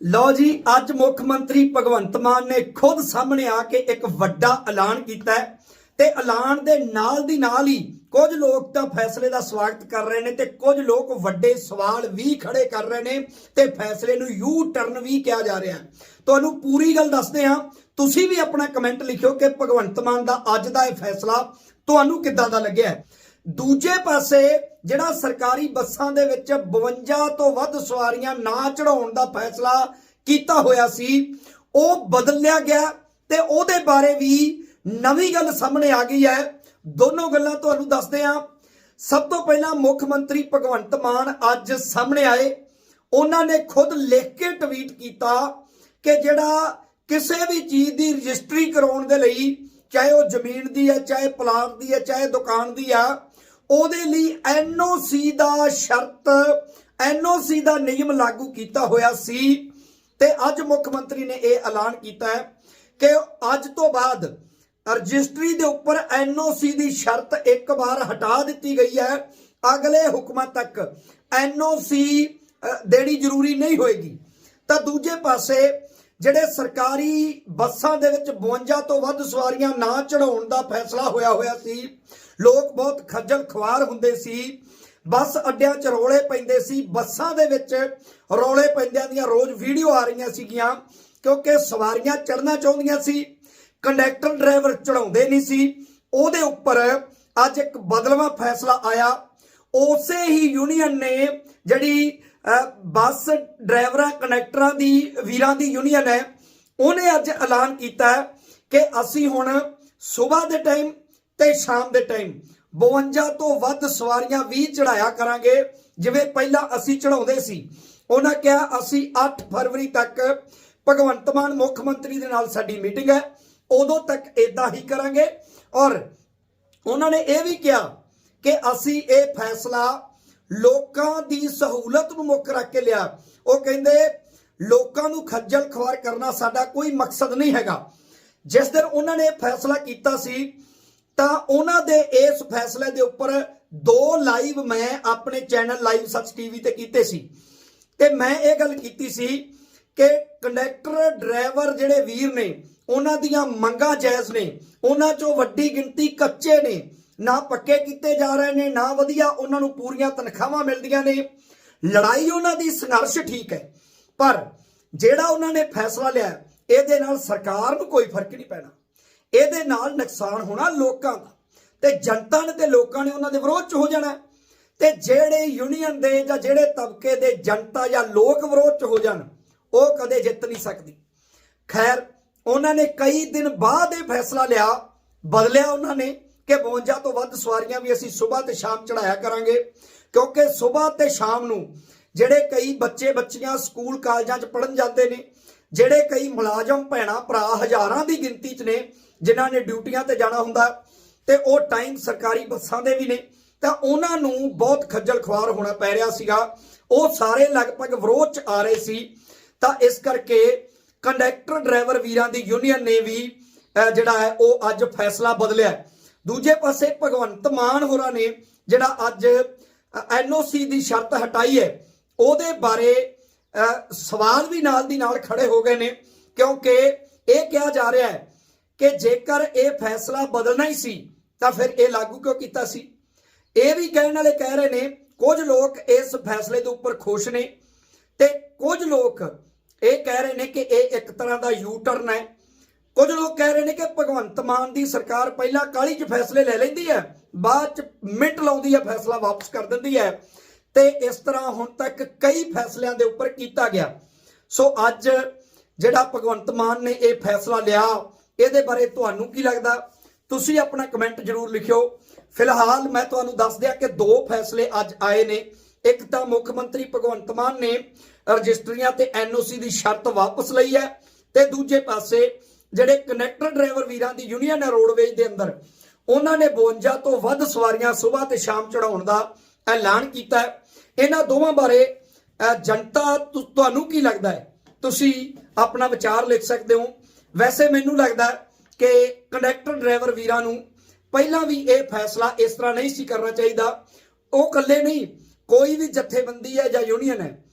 ਲਓ ਜੀ, ਅੱਜ ਮੁੱਖ ਮੰਤਰੀ ਭਗਵੰਤ ਮਾਨ ਨੇ ਖੁਦ ਸਾਹਮਣੇ ਆ ਕੇ ਇੱਕ ਵੱਡਾ ਐਲਾਨ ਕੀਤਾ ਹੈ ਤੇ ਐਲਾਨ ਦੇ ਨਾਲ ਦੀ ਨਾਲ ਹੀ ਕੁਝ ਲੋਕ ਤਾਂ ਫੈਸਲੇ ਦਾ ਸਵਾਗਤ ਕਰ ਰਹੇ ਨੇ ਤੇ ਕੁਝ ਲੋਕ ਵੱਡੇ ਸਵਾਲ ਵੀ ਖੜੇ ਕਰ ਰਹੇ ਨੇ ਤੇ ਫੈਸਲੇ ਨੂੰ ਯੂ ਟਰਨ ਵੀ ਕਿਹਾ ਜਾ ਰਿਹਾ ਹੈ। ਤੁਹਾਨੂੰ ਪੂਰੀ ਗੱਲ ਦੱਸਦੇ ਹਾਂ। ਤੁਸੀਂ ਵੀ ਆਪਣਾ ਕਮੈਂਟ ਲਿਖਿਓ ਕਿ ਭਗਵੰਤ ਮਾਨ ਦਾ ਅੱਜ ਦਾ ਇਹ ਫੈਸਲਾ ਤੁਹਾਨੂੰ ਕਿੱਦਾਂ ਦਾ ਲੱਗਿਆ ਦੂਜੇ ਪਾਸੇ ਜਿਹੜਾ ਸਰਕਾਰੀ ਬੱਸਾਂ ਦੇ ਵਿੱਚ 52 ਤੋਂ ਵੱਧ ਸਵਾਰੀਆਂ ਨਾ ਚੜਾਉਣ ਦਾ ਫੈਸਲਾ ਕੀਤਾ ਹੋਇਆ ਸੀ, ਉਹ ਬਦਲਿਆ ਗਿਆ ਤੇ ਉਹਦੇ ਬਾਰੇ ਵੀ ਨਵੀਂ ਗੱਲ ਸਾਹਮਣੇ ਆ ਗਈ ਹੈ। ਦੋਨੋਂ ਗੱਲਾਂ ਤੁਹਾਨੂੰ ਦੱਸਦੇ ਹਾਂ। ਸਭ ਤੋਂ ਪਹਿਲਾਂ ਮੁੱਖ ਮੰਤਰੀ ਭਗਵੰਤ ਮਾਨ ਅੱਜ ਸਾਹਮਣੇ ਆਏ। ਉਹਨਾਂ ਨੇ ਖੁਦ ਲਿਖ ਕੇ ਟਵੀਟ ਕੀਤਾ ਕਿ ਜਿਹੜਾ ਕਿਸੇ ਵੀ ਚੀਜ਼ ਦੀ ਰਜਿਸਟਰੀ ਕਰਾਉਣ ਦੇ ਲਈ, ਚਾਹੇ ਉਹ ਜ਼ਮੀਨ ਦੀ ਹੈ, ਚਾਹੇ ਪਲਾਟ ਦੀ ਹੈ, ਚਾਹੇ ਦੁਕਾਨ ਦੀ ਆ ਉਹਦੇ ਲਈ ਐਨਓਸੀ ਦਾ ਸ਼ਰਤ, ਐਨਓਸੀ ਦਾ ਨਿਯਮ ਲਾਗੂ ਕੀਤਾ ਹੋਇਆ ਸੀ। ਤੇ ਅੱਜ ਮੁੱਖ ਮੰਤਰੀ ਨੇ ਇਹ ਐਲਾਨ ਕੀਤਾ ਹੈ ਕਿ ਅੱਜ ਤੋਂ ਬਾਅਦ ਰਜਿਸਟਰੀ ਦੇ ਉੱਪਰ ਐਨਓਸੀ ਦੀ ਸ਼ਰਤ ਇੱਕ ਵਾਰ ਹਟਾ ਦਿੱਤੀ ਗਈ ਹੈ। ਅਗਲੇ ਹੁਕਮਾਂ ਤੱਕ ਐਨਓਸੀ ਦੇਣੀ ਜ਼ਰੂਰੀ ਨਹੀਂ ਹੋਏਗੀ। ਤਾਂ ਦੂਜੇ ਪਾਸੇ ਜਿਹੜੇ ਸਰਕਾਰੀ ਬੱਸਾਂ ਦੇ ਵਿੱਚ 52 ਤੋਂ ਵੱਧ ਸਵਾਰੀਆਂ ਨਾ ਚੜਾਉਣ ਦਾ ਫੈਸਲਾ ਹੋਇਆ ਹੋਇਆ ਸੀ, ਲੋਕ ਬਹੁਤ ਖੱਜਲ ਖਵਾਰ ਹੁੰਦੇ ਸੀ, ਬੱਸ ਅੱਡਿਆਂ 'ਚ ਰੌਲੇ ਪੈਂਦੇ ਸੀ, ਬੱਸਾਂ ਦੇ ਵਿੱਚ ਰੌਲੇ ਪੈਂਦਿਆਂ ਦੀਆਂ ਰੋਜ਼ ਵੀਡੀਓ ਆ ਰਹੀਆਂ ਸੀਗੀਆਂ, ਕਿਉਂਕਿ ਸਵਾਰੀਆਂ ਚੜਨਾ ਚਾਹੁੰਦੀਆਂ ਸੀ, ਕੰਡਕਟਰ ਡਰਾਈਵਰ ਚੜਾਉਂਦੇ ਨਹੀਂ ਸੀ, ਉਹਦੇ ਉੱਪਰ ਅੱਜ ਇੱਕ ਬਦਲਵਾਂ ਫੈਸਲਾ ਆਇਆ, ਉਸੇ ਹੀ ਯੂਨੀਅਨ ਨੇ ਜਿਹੜੀ ਬੱਸ ਡਰਾਈਵਰਾਂ, ਕੰਡਕਟਰਾਂ ਦੀ, ਵੀਰਾਂ ਦੀ ਯੂਨੀਅਨ ਹੈ। ਉਹਨੇ ਅੱਜ ਐਲਾਨ ਕੀਤਾ ਕਿ ਅਸੀਂ ਹੁਣ ਸਵੇਰ ਦੇ ਟਾਈਮ ਤੇ ਸ਼ਾਮ ਦੇ ਟਾਈਮ 52 ਤੋਂ ਵੱਧ ਸਵਾਰੀਆਂ ਵੀ ਚੜਾਇਆ ਕਰਾਂਗੇ, ਜਿਵੇਂ ਪਹਿਲਾਂ ਅਸੀਂ ਚੜਾਉਂਦੇ ਸੀ। ਉਹਨਾਂ ਕਿਹਾ, ਅਸੀਂ 8 ਫਰਵਰੀ ਤੱਕ ਭਗਵੰਤ ਮਾਨ ਮੁੱਖ ਮੰਤਰੀ ਦੇ ਨਾਲ ਸਾਡੀ ਮੀਟਿੰਗ ਹੈ। ਉਦੋਂ ਤੱਕ ਇਦਾਂ ਹੀ ਕਰਾਂਗੇ। ਔਰ ਉਹਨਾਂ ਨੇ ਇਹ ਵੀ ਕਿਹਾ ਕਿ ਅਸੀਂ ਇਹ ਫੈਸਲਾ ਲੋਕਾਂ ਦੀ ਸਹੂਲਤ ਨੂੰ ਮੁੱਖ ਰੱਖ ਕੇ ਲਿਆ। ਉਹ ਕਹਿੰਦੇ, ਲੋਕਾਂ ਨੂੰ ਖੱਜਲ ਖਵਾਰ ਕਰਨਾ ਸਾਡਾ ਕੋਈ ਮਕਸਦ ਨਹੀਂ ਹੈਗਾ। ਜਿਸ ਦਿਨ ਉਹਨਾਂ ਨੇ ਫੈਸਲਾ ਕੀਤਾ ਸੀ, ਤਾਂ ਉਹਨਾਂ ਦੇ ਇਸ ਫੈਸਲੇ ਦੇ ਉੱਪਰ ਦੋ ਲਾਈਵ ਮੈਂ ਆਪਣੇ ਚੈਨਲ ਲਾਈਵ ਸੱਚ ਟੀਵੀ ਤੇ ਕੀਤੇ ਸੀ। ਤੇ ਮੈਂ ਇਹ ਗੱਲ ਕੀਤੀ ਸੀ ਕਿ ਕੰਡਕਟਰ ਡਰਾਈਵਰ ਜਿਹੜੇ ਵੀਰ ਨੇ, ਉਹਨਾਂ ਦੀਆਂ ਮੰਗਾਂ ਜਾਇਜ਼ ਨੇ, ਉਹਨਾਂ ਚੋਂ ਵੱਡੀ ਗਿਣਤੀ ਕੱਚੇ ਨੇ। ਨਾ ਪੱਕੇ ਕੀਤੇ ਜਾ ਰਹੇ ਨੇ, ਨਾ ਵਧੀਆ, ਉਹਨਾਂ ਨੂੰ ਪੂਰੀਆਂ ਤਨਖਾਹਾਂ ਮਿਲਦੀਆਂ ਨੇ। ਲੜਾਈ ਉਹਨਾਂ ਦੀ ਸੰਘਰਸ਼ ਠੀਕ ਹੈ, ਪਰ ਜਿਹੜਾ ਉਹਨਾਂ ਨੇ ਫੈਸਲਾ ਲਿਆ, ਇਹਦੇ ਨਾਲ ਸਰਕਾਰ ਨੂੰ ਕੋਈ ਫ਼ਰਕ ਨਹੀਂ ਪੈਣਾ। ਇਹਦੇ ਨਾਲ ਨੁਕਸਾਨ ਹੋਣਾ ਲੋਕਾਂ ਦਾ, ਤੇ ਜਨਤਾ ਨੇ ਤੇ ਲੋਕਾਂ ਨੇ ਉਹਨਾਂ ਦੇ ਵਿਰੋਧ ਚ ਹੋ ਜਾਣਾ। ਤੇ ਜਿਹੜੇ ਯੂਨੀਅਨ ਦੇ ਜਾਂ ਜਿਹੜੇ ਤਬਕੇ ਦੇ ਜਨਤਾ ਜਾਂ ਲੋਕ ਵਿਰੋਧ ਚ ਹੋ ਜਾਣ, ਉਹ ਕਦੇ ਜਿੱਤ ਨਹੀਂ ਸਕਦੀ। ਖੈਰ, ਉਹਨਾਂ ਨੇ ਕਈ ਦਿਨ ਬਾਅਦ ਇਹ ਫੈਸਲਾ ਲਿਆ, ਬਦਲਿਆ ਉਹਨਾਂ ਨੇ। ਕਿ 52 ਤੋਂ ਵੱਧ ਸਵਾਰੀਆਂ ਵੀ ਅਸੀਂ ਸਵੇਰ ਤੇ ਸ਼ਾਮ ਚੜਾਇਆ ਕਰਾਂਗੇ। ਕਿਉਂਕਿ ਸਵੇਰ ਤੇ ਸ਼ਾਮ ਨੂੰ ਜਿਹੜੇ ਕਈ ਬੱਚੇ ਬੱਚੀਆਂ ਸਕੂਲ ਕਾਲਜਾਂ 'ਚ ਪੜਨ ਜਾਂਦੇ ਨੇ, ਜਿਹੜੇ ਕਈ ਮੁਲਾਜ਼ਮ ਭੈਣਾ ਭਰਾ ਹਜ਼ਾਰਾਂ ਦੀ ਗਿਣਤੀ 'ਚ ਨੇ, ਜਿਨ੍ਹਾਂ ਨੇ ਡਿਊਟੀਆਂ ਤੇ ਜਾਣਾ ਹੁੰਦਾ ਤੇ ਉਹ ਟਾਈਮ ਸਰਕਾਰੀ ਬੱਸਾਂ ਦੇ ਵੀ ਨੇ, ਤਾਂ ਉਹਨਾਂ ਨੂੰ ਬਹੁਤ ਖੱਜਲ ਖੁਆਰ ਹੋਣਾ ਪੈ ਰਿਹਾ ਸੀਗਾ। ਉਹ ਸਾਰੇ ਲਗਭਗ ਵਿਰੋਧ 'ਚ ਆ ਰਹੇ ਸੀ। ਤਾਂ ਇਸ ਕਰਕੇ ਕੰਡਕਟਰ ਡਰਾਈਵਰ ਵੀਰਾਂ ਦੀ ਯੂਨੀਅਨ ਨੇ ਵੀ ਜਿਹੜਾ ਹੈ, ਉਹ ਅੱਜ ਫੈਸਲਾ ਬਦਲਿਆ ਦੂਜੇ ਪਾਸੇ ਭਗਵੰਤ ਮਾਨ ਹੋਰਾਂ ਨੇ ਜਿਹੜਾ ਅੱਜ ਐਨਓਸੀ ਦੀ ਸ਼ਰਤ ਹਟਾਈ ਹੈ, ਉਹਦੇ ਬਾਰੇ ਸਵਾਲ ਵੀ ਨਾਲ ਦੀ ਨਾਲ ਖੜੇ ਹੋ ਗਏ ਨੇ, ਕਿਉਂਕਿ ਇਹ ਕਿਹਾ ਜਾ ਰਿਹਾ ਹੈ ਕਿ ਜੇਕਰ ਇਹ ਫੈਸਲਾ ਬਦਲਣਾ ਹੀ ਸੀ, ਤਾਂ ਫਿਰ ਇਹ ਲਾਗੂ ਕਿਉਂ ਕੀਤਾ ਸੀ? ਇਹ ਵੀ ਕਹਿਣ ਵਾਲੇ ਕਹਿ ਰਹੇ ਨੇ, ਕੁਝ ਲੋਕ ਇਸ ਫੈਸਲੇ ਦੇ ਉੱਪਰ ਖੁਸ਼ ਨੇ ਤੇ ਕੁਝ ਲੋਕ ਇਹ ਕਹਿ ਰਹੇ ਨੇ ਕਿ ਇਹ ਇੱਕ ਤਰ੍ਹਾਂ ਦਾ ਯੂ ਟਰਨ ਹੈ। ਕੁਝ ਲੋਕ ਕਹਿ ਰਹੇ ਨੇ ਕਿ ਭਗਵੰਤ ਮਾਨ ਦੀ ਸਰਕਾਰ ਪਹਿਲਾਂ ਕਾਲੀ 'ਚ ਫੈਸਲੇ ਲੈ ਲੈਂਦੀ ਹੈ, ਬਾਅਦ 'ਚ ਮਿੰਟ ਲਾਉਂਦੀ ਹੈ, ਫੈਸਲਾ ਵਾਪਸ ਕਰ ਦਿੰਦੀ ਹੈ। ਤੇ ਇਸ ਤਰ੍ਹਾਂ ਹੁਣ ਤੱਕ ਕਈ ਫੈਸਲਿਆਂ ਦੇ ਉੱਪਰ ਕੀਤਾ ਗਿਆ। ਸੋ ਅੱਜ ਜਿਹੜਾ ਭਗਵੰਤ ਮਾਨ ਨੇ ਇਹ ਫੈਸਲਾ ਲਿਆ, ਇਹਦੇ ਬਾਰੇ ਤੁਹਾਨੂੰ ਕੀ ਲੱਗਦਾ? ਤੁਸੀਂ ਆਪਣਾ ਕਮੈਂਟ ਜ਼ਰੂਰ ਲਿਖਿਓ। ਫਿਲਹਾਲ ਮੈਂ ਤੁਹਾਨੂੰ ਦੱਸ ਦਿਆਂ ਕਿ ਦੋ ਫੈਸਲੇ ਅੱਜ ਆਏ ਨੇ। ਇੱਕ ਤਾਂ ਮੁੱਖ ਮੰਤਰੀ ਭਗਵੰਤ ਮਾਨ ਨੇ ਰਜਿਸਟਰੀਆਂ ਤੇ ਐਨਓਸੀ ਦੀ ਸ਼ਰਤ ਵਾਪਸ ਲਈ ਹੈ ਤੇ ਦੂਜੇ ਪਾਸੇ ਜਿਹੜੇ ਕਨੈਕਟਰ ਡਰਾਈਵਰ ਵੀਰਾਂ ਦੀ ਯੂਨੀਅਨ ਹੈ ਰੋਡਵੇਜ ਦੇ ਅੰਦਰ, ਉਹਨਾਂ ਨੇ 52 ਤੋਂ ਵੱਧ ਸਵਾਰੀਆਂ ਸਵੇਰ ਤੇ ਸ਼ਾਮ ਚੜਾਉਣ ਦਾ ਐਲਾਨ ਕੀਤਾ ਹੈ। ਇਹਨਾਂ ਦੋਵਾਂ ਬਾਰੇ ਜਨਤਾ ਤੁਹਾਨੂੰ ਕੀ ਲੱਗਦਾ ਹੈ? ਤੁਸੀਂ ਆਪਣਾ ਵਿਚਾਰ ਲਿਖ ਸਕਦੇ ਹੋ। ਵੈਸੇ ਮੈਨੂੰ ਲੱਗਦਾ ਕਿ ਕੰਡਕਟਰ ਡਰਾਈਵਰ ਵੀਰਾਂ ਨੂੰ ਪਹਿਲਾਂ ਵੀ ਇਹ ਫੈਸਲਾ ਇਸ ਤਰ੍ਹਾਂ ਨਹੀਂ ਸੀ ਕਰਨਾ ਚਾਹੀਦਾ। ਉਹ ਇਕੱਲੇ ਨਹੀਂ, ਕੋਈ ਵੀ ਜਥੇਬੰਦੀ ਹੈ ਜਾਂ ਯੂਨੀਅਨ ਹੈ,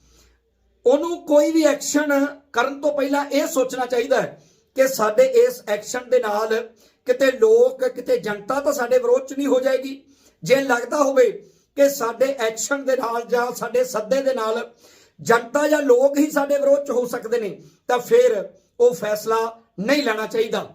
ਉਹਨੂੰ ਕੋਈ ਵੀ ਐਕਸ਼ਨ ਕਰਨ ਤੋਂ ਪਹਿਲਾਂ ਇਹ ਸੋਚਣਾ ਚਾਹੀਦਾ ਹੈ ਕਿ ਸਾਡੇ ਇਸ ਐਕਸ਼ਨ ਦੇ ਨਾਲ ਕਿਤੇ ਲੋਕ, ਕਿਤੇ ਜਨਤਾ ਤਾਂ ਸਾਡੇ ਵਿਰੋਧ ਚ ਨਹੀਂ ਹੋ ਜਾਏਗੀ। ਜੇ ਲੱਗਦਾ ਹੋਵੇ ਕਿ ਸਾਡੇ ਐਕਸ਼ਨ ਦੇ ਨਾਲ ਜਾਂ ਸਾਡੇ ਸੱਦੇ ਦੇ ਨਾਲ ਜਨਤਾ ਜਾਂ ਲੋਕ ਹੀ ਸਾਡੇ ਵਿਰੋਧ ਚ ਹੋ ਸਕਦੇ ਨੇ, ਤਾਂ ਫਿਰ ਉਹ ਫੈਸਲਾ ਨਹੀਂ ਲੈਣਾ ਚਾਹੀਦਾ।